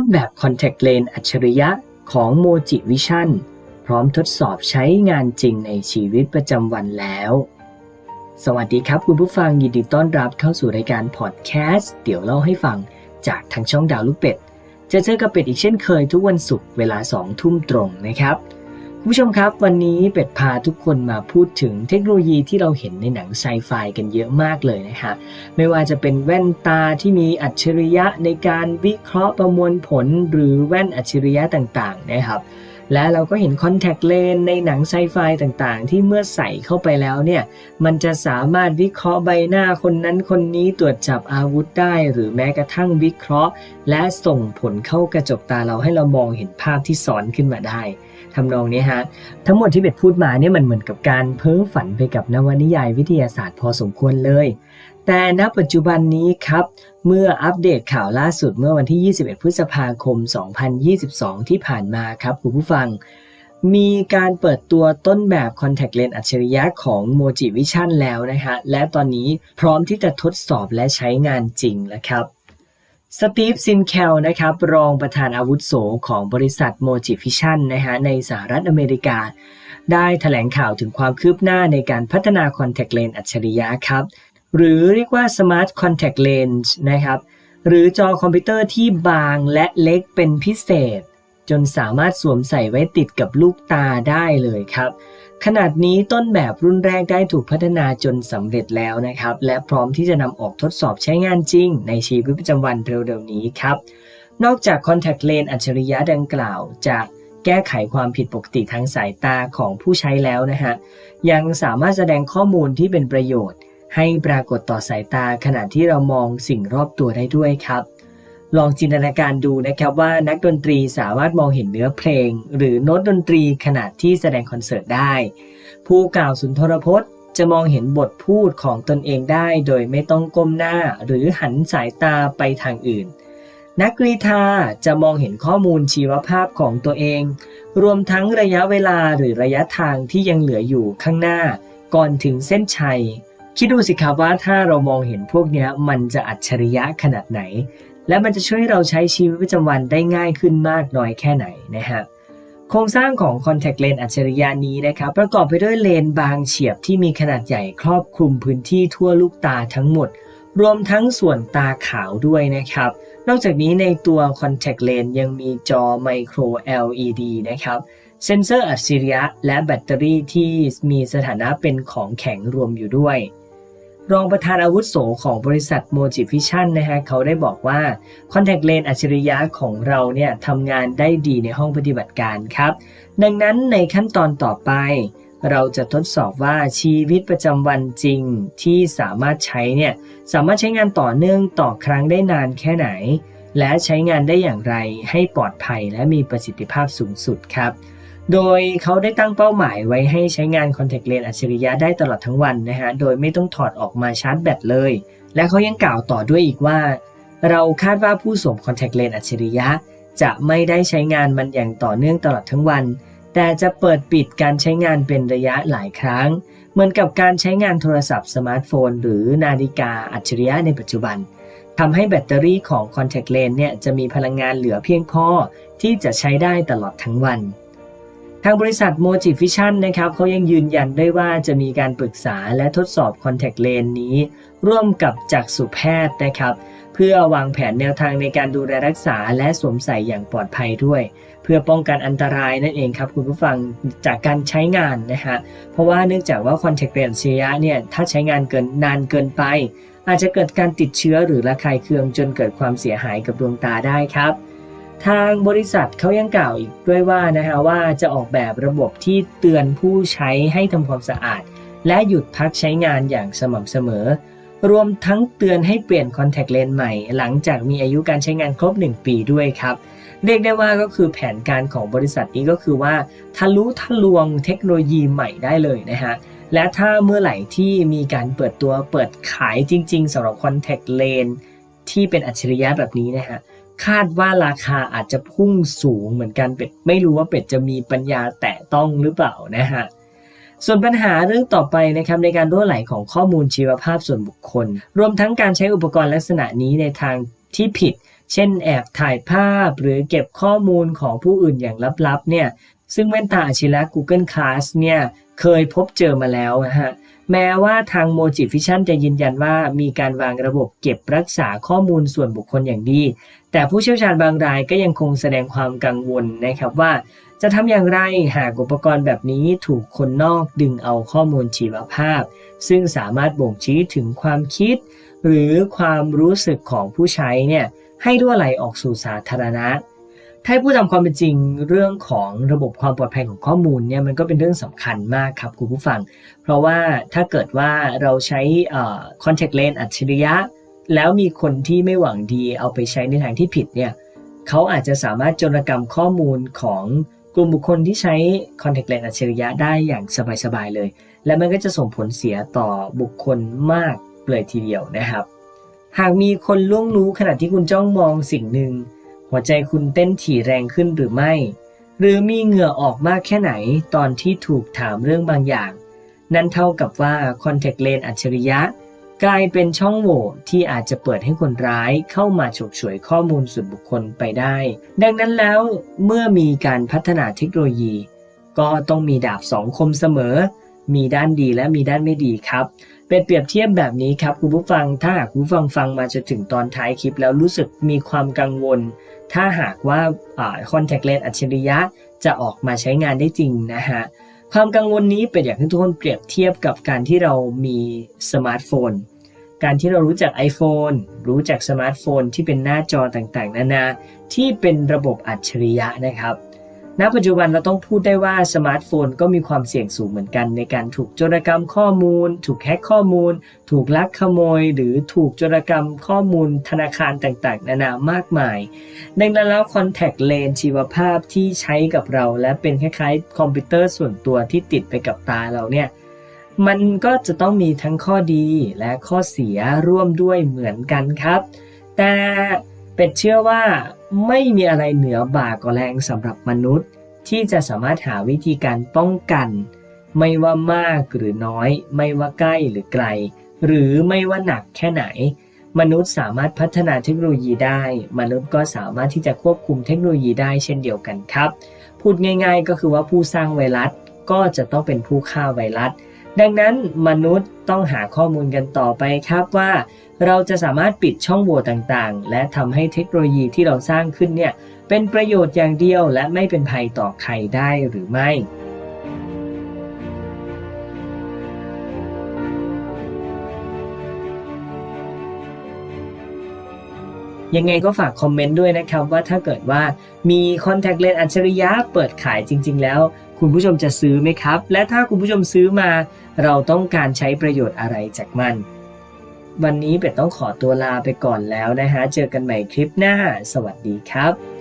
ต้นแบบ Contact Lens อัจฉริยะของ Moji Vision พร้อมทดสอบใช้งานจริงในชีวิตประจำวันแล้ว สวัสดีครับคุณผู้ฟังยินดีต้อนรับเข้าสู่รายการพอดแคสต์เดี๋ยวเล่าให้ฟังจากทางช่องดาวลูกเป็ด จะเจอกับเป็ดอีกเช่นเคยทุกวันศุกร์เวลา2ทุ่มตรงนะครับ ผู้ชมครับ วันนี้เป็ดพาทุกคนมาพูดถึงเทคโนโลยีที่เราเห็นในหนังไซไฟกันเยอะมากเลยนะฮะไม่ว่าจะเป็นแว่นตาที่มีอัจฉริยะในการวิเคราะห์ประมวลผล หรือแว่นอัจฉริยะต่างๆนะครับ และเราก็เห็นคอนแทคเลนในหนังไซไฟต่างๆ ที่เมื่อใส่เข้าไปแล้วเนี่ย มันจะสามารถวิเคราะห์ใบหน้าคนนั้นคนนี้ตรวจจับอาวุธได้ หรือแม้กระทั่งวิเคราะห์ และส่งผลเข้ากระจกตาเราให้เรามองเห็นภาพที่ซ้อนขึ้นมาได้ ทำนองนี้ฮะ ทั้งหมดที่เบ็ดพูดมาเนี่ยมันเหมือนกับการเพ้อฝันไปกับนวนิยายวิทยาศาสตร์พอสมควรเลย แต่ณปัจจุบันนี้ครับ เมื่ออัปเดตข่าวล่าสุดเมื่อวันที่ 21 พฤษภาคม 2022 ที่ผ่านมาครับคุณผู้ฟังมีการเปิดตัวต้นแบบ Contact Lens อัจฉริยะของ Moji Vision แล้วนะฮะ และตอนนี้พร้อมที่จะทดสอบและใช้งานจริงแล้วครับ สตีฟซินแคลนะครับรองประธานอาวุโสของบริษัท Moji Vision นะฮะในสหรัฐอเมริกา ได้ถแถลงข่าวถึงความคืบหน้าในการพัฒนา Contact Lens อัจฉริยะครับ หรือเรียกว่า Smart Contact Lens นะครับหรือจอคอมพิวเตอร์ที่บางและเล็กเป็นพิเศษ จนสามารถสวมใส่ไว้ติดกับลูกตาได้เลยครับ ขนาดนี้ต้นแบบรุ่นแรกได้ถูกพัฒนาจนสำเร็จแล้วนะครับ และพร้อมที่จะนำออกทดสอบใช้งานจริง ในชีวิตประจำวันเร็วๆนี้ครับ นอกจาก Contact Lens อัจฉริยะดังกล่าวจะแก้ไขความผิดปกติทางสายตาของผู้ใช้แล้วนะฮะ ยังสามารถแสดงข้อมูลที่เป็นประโยชน์ ให้ปรากฏต่อสายตาขณะที่เรามองสิ่งรอบตัวได้ด้วยครับ ลองจินตนาการดูนะครับว่านักดนตรีสามารถมองเห็นเนื้อเพลง หรือโน้ตดนตรีขณะที่แสดงคอนเสิร์ตได้ ผู้กล่าวสุนทรพจน์จะมองเห็นบทพูดของตนเองได้โดยไม่ต้องก้มหน้าหรือหันสายตาไปทางอื่น นักกรีธาจะมองเห็นข้อมูลชีวภาพของตัวเอง รวมทั้งระยะเวลาหรือระยะทางที่ยังเหลืออยู่ข้างหน้า ก่อนถึงเส้นชัย คิดดูสิครับว่าถ้าเรามองเห็นพวกนี้มันจะอัจฉริยะขนาดไหน และมันจะช่วยให้เราใช้ชีวิตประจำวันได้ง่ายขึ้นมากน้อยแค่ไหนนะฮะโครงสร้างของ Contact Lens อัจฉริยะนี้นะครับประกอบไปด้วยเลนส์บางเฉียบที่มีขนาดใหญ่ครอบคลุมพื้นที่ทั่วลูกตาทั้งหมด รวมทั้งส่วนตาขาวด้วยนะครับ นอกจากนี้ในตัว Contact Lens ยังมีจอ Micro LED นะครับเซนเซอร์อัจฉริยะและแบตเตอรี่ที่มีสถานะเป็นของแข็งรวมอยู่ด้วย รองประธานอาวุโสของบริษัท Moji Vision นะฮะเขาได้บอกว่า Contact Lens อัจฉริยะของเราเนี่ยทำงานได้ดีในห้องปฏิบัติการครับ ดังนั้นในขั้นตอนต่อไป เราจะทดสอบว่าชีวิตประจำวันจริงที่สามารถใช้เนี่ยสามารถใช้งานต่อเนื่องต่อครั้งได้นานแค่ไหน และใช้งานได้อย่างไรให้ปลอดภัยและมีประสิทธิภาพสูงสุดครับ โดยเขาได้ตั้งเป้าหมายไว้ให้ใช้งาน Contact Lens อัจฉริยะได้ตลอดทั้งวันนะฮะ โดยไม่ต้องถอดออกมาชาร์จแบตเลย และเขายังกล่าวต่อด้วยอีกว่า เราคาดว่าผู้สวม Contact Lens อัจฉริยะ จะไม่ได้ใช้งานมันอย่างต่อเนื่องตลอดทั้งวัน แต่จะเปิดปิดการใช้งานเป็นระยะหลายครั้ง เหมือนกับการใช้งานโทรศัพท์สมาร์ทโฟน หรือนาฬิกาอัจฉริยะในปัจจุบันทำให้แบตเตอรี่ของ Contact Lens เนี่ยจะมีพลังงานเหลือเพียงพอที่จะใช้ได้ตลอดทั้งวัน ทางบริษัท Moji Vision นะครับเขายังยืนยันด้วยว่าจะมีการปรึกษาและทดสอบ Contact Lens นี้ ร่วมกับจักษุแพทย์นะครับ เพื่อวางแผนแนวทางในการดูแลรักษาและสวมใส่อย่างปลอดภัยด้วย เพื่อป้องกันอันตรายนั่นเองครับคุณผู้ฟังจากการใช้งานนะฮะเพราะว่าเนื่องจากว่า Contact Lens เชียเนี่ยถ้าใช้งานเกินนานเกินไป อาจจะเกิดการติดเชื้อหรือระคายเคืองจนเกิดความเสียหายกับดวงตาได้ครับ ทางบริษัทเขายังกล่าวอีกด้วยว่านะฮะว่าจะออกแบบระบบที่เตือนผู้ใช้ให้ทำความสะอาด และหยุดพักใช้งานอย่างสม่ำเสมอ รวมทั้งเตือนให้เปลี่ยนคอนแทคเลนส์ใหม่ หลังจากมีอายุการใช้งานครบ 1 ปีด้วยครับ เรียกได้ว่าก็คือแผนการของบริษัทนี้ก็คือว่า ทะลุทะลวงเทคโนโลยีใหม่ได้เลยนะฮะและถ้าเมื่อไหร่ที่มีการเปิดตัวเปิดขายจริง ๆสำหรับคอนแทคเลนส์ที่เป็นอัจฉริยะแบบนี้นะฮะ คาดว่าราคาอาจจะพุ่งสูงเหมือนกันเป็ดไม่รู้ว่าเป็ดจะมีปัญญาแตะต้องหรือเปล่านะฮะส่วนปัญหาเรื่องต่อไปนะครับในการรั่วไหลของข้อมูลชีวภาพส่วนบุคคล รวมทั้งการใช้อุปกรณ์ลักษณะนี้ในทางที่ผิด เช่นแอบถ่ายภาพหรือเก็บข้อมูลของผู้อื่นอย่างลับๆเนี่ยซึ่งแว่นตาอาชิระ Google Class เนี่ย เคยพบเจอมาแล้วนะฮะแม้ว่าทาง m o j i Vision จะยืนยันว่ามีการวางระบบเก็บรักษาข้อมูลส่วนบุคคลอย่างดี แต่ผู้เชี่ยวชาญบางรายก็ยังคงแสดงความกังวลนะครับว่า จะทำอย่างไรหากอุปกรณ์แบบนี้ถูกคนนอกดึงเอาข้อมูลชีวภาพ ซึ่งสามารถบ่งชี้ถึงความคิด หรือความรู้สึกของผู้ใช้เนี่ยให้รั่วไหลออกสู่สาธารณะ ถ้าให้พูดตามความเป็นจริงเรื่องของระบบความปลอดภัยของข้อมูลเนี่ยมันก็เป็นเรื่องสำคัญมากครับคุณผู้ฟัง เพราะว่าถ้าเกิดว่าเราใช้เอ่อ contact lens อัจฉริยะ แล้วมีคนที่ไม่หวังดีเอาไปใช้ในทางที่ผิดเนี่ยเขาอาจจะสามารถโจรกรรมข้อมูลของกลุ่มบุคคลที่ใช้ contact lens อัจฉริยะได้อย่างสบายๆเลย และมันก็จะส่งผลเสียต่อบุคคลมากเลยทีเดียวนะครับ หากมีคนล่วงรู้ขณะที่คุณจ้องมองสิ่งหนึ่ง หัวใจคุณเต้นถี่แรงขึ้นหรือไม่ หรือมีเหงื่อออกมากแค่ไหนตอนที่ถูกถามเรื่องบางอย่าง นั่นเท่ากับว่า Contact Lens อัจฉริยะ กลายเป็นช่องโหว่ที่อาจจะเปิดให้คนร้ายเข้ามาฉกฉวยข้อมูลส่วนบุคคลไปได้ ดังนั้นแล้วเมื่อมีการพัฒนาเทคโนโลยี ก็ต้องมีดาบสองคมเสมอ มีด้านดีและมีด้านไม่ดีครับเป็นเปรียบเทียบแบบนี้ครับคุณผู้ฟังถ้าหากคุณผู้ฟังฟังมาจนถึงตอนท้ายคลิปแล้วรู้สึกมีความกังวล ถ้าหากว่าคอนแทคเลนส์อัจฉริยะจะออกมาใช้งานได้จริงนะฮะความกังวลนี้เป็นอย่างที่ทุกคนเปรียบเทียบกับการที่เรามีสมาร์ทโฟน การที่เรารู้จัก iPhone รู้จักสมาร์ทโฟนที่เป็นหน้าจอต่างๆ นานาที่เป็นระบบอัจฉริยะนะครับ ณปัจจุบันเราต้องพูดได้ว่าสมาร์ทโฟนก็มีความเสี่ยงสูงเหมือนกันในการถูกโจรกรรมข้อมูล ถูกแฮ็กข้อมูล ถูกลักขโมย หรือถูกโจรกรรมข้อมูลธนาคารต่างๆ นานามากมาย ดังนั้นแล้วคอนแทคเลนชีวภาพที่ใช้กับเรา และเป็นคล้ายๆ คอมพิวเตอร์ส่วนตัวที่ติดไปกับตาเราเนี่ยมันก็จะต้องมีทั้งข้อดีและข้อเสียร่วมด้วยเหมือนกันครับ แต่ เป็ดเชื่อว่าไม่มีอะไรเหนือบ่ากว่าแรงสำหรับมนุษย์ ที่จะสามารถหาวิธีการป้องกัน ไม่ว่ามากหรือน้อย ไม่ว่าใกล้หรือไกล หรือไม่ว่าหนักแค่ไหน มนุษย์สามารถพัฒนาเทคโนโลยีได้ มนุษย์ก็สามารถที่จะควบคุมเทคโนโลยีได้เช่นเดียวกันครับ พูดง่าย ๆ ก็คือว่าผู้สร้างไวรัสก็จะต้องเป็นผู้ฆ่าไวรัส ดังนั้นมนุษย์ต้องหาข้อมูลกันต่อไปครับว่า เราจะสามารถปิดช่องโหว่ต่างๆ และทำให้เทคโนโลยีที่เราสร้างขึ้นเนี่ยเป็นประโยชน์อย่างเดียวและไม่เป็นภัยต่อใครได้หรือไม่ ยังไงก็ฝากคอมเมนต์ด้วยนะครับว่าถ้าเกิดว่ามีคอนแทคเลนส์อัจฉริยะเปิดขายจริง ๆ แล้ว คุณผู้ชมจะซื้อไหมครับ และถ้าคุณผู้ชมซื้อมา เราต้องการใช้ประโยชน์อะไรจากมัน วันนี้เป็ดต้องขอตัวลาไปก่อนแล้วนะฮะเจอกันใหม่คลิปหน้า สวัสดีครับ